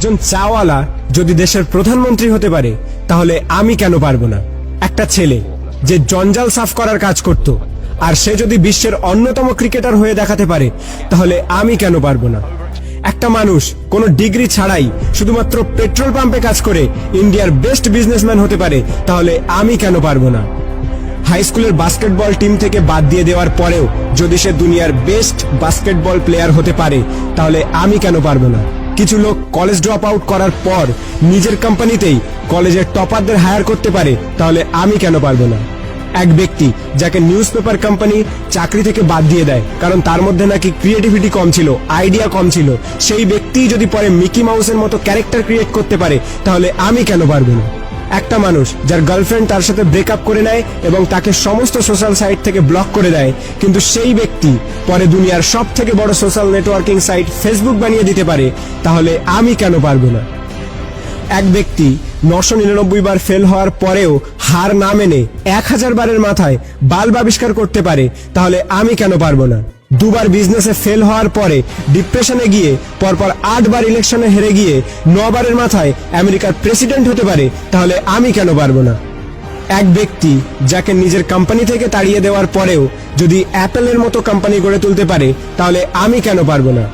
একজন চাওয়ালা যদি দেশের প্রধানমন্ত্রী হতে পারে, তাহলে আমি কেন পারব না? একটা ছেলে যে জঞ্জাল সাফ করার কাজ করত, আর সে যদি বিশ্বের অন্যতম ক্রিকেটার হয়ে দেখাতে পারে, তাহলে আমি কেন পারব না? একটা মানুষ কোনো ডিগ্রি ছাড়াই শুধুমাত্র পেট্রোল পাম্পে কাজ করে ইন্ডিয়ার বেস্ট বিজনেসম্যান হতে পারে, তাহলে আমি কেন পারব না? হাই স্কুলের বাস্কেটবল টিম থেকে বাদ দিয়ে দেওয়ার পরেও যদি সে দুনিয়ার বেস্ট বাস্কেটবল প্লেয়ার হতে পারে, তাহলে আমি কেন পারব না? কিছু লোক কলেজ ড্রপ আউট করার পর নিজের কোম্পানিতেই কলেজের টপারদের হায়ার করতে পারে, তাহলে আমি কেন পারব না? এক ব্যক্তি যাকে নিউজ পেপার কোম্পানি চাকরি থেকে বাদ দিয়ে দেয়, কারণ তার মধ্যে নাকি ক্রিয়েটিভিটি কম ছিল আইডিয়া কম ছিল, সেই ব্যক্তি যদি পরে মিকি মাউসের মতো ক্যারেক্টার ক্রিয়েট করতে পারে, তাহলে আমি কেন পারব না? একটা মানুষ যার গার্লফ্রেন্ড তার সাথে ব্রেকআপ করে নেয় এবং তাকে সমস্ত সোশ্যাল সাইট থেকে ব্লক করে দেয়। কিন্তু সেই ব্যক্তি পরে দুনিয়ার সব থেকে বড় সোশ্যাল নেটওয়ার্কিং সাইট ফেসবুক বানিয়ে দিতে পারে, তাহলে আমি কেন পারব না? এক ব্যক্তি নশো নিরানব্বই বার ফেল হওয়ার পরেও হার না মেনে এক হাজার বারের মাথায় বাল্ব আবিষ্কার করতে পারে, তাহলে আমি কেন পারব না? দুবার বিজনেসে ফেল হওয়ার পরে ডিপ্রেশনে গিয়ে, পরপর আটবার ইলেকশনে হেরে গিয়ে, নবারের মাথায় আমেরিকার প্রেসিডেন্ট হতে পারে, তাহলে আমি কেন পারব না? এক ব্যক্তি যাকে নিজের কোম্পানি থেকে তাড়িয়ে দেওয়ার পরেও যদি অ্যাপেলের মতো কোম্পানি গড়ে তুলতে পারে, তাহলে আমি কেন পারব না?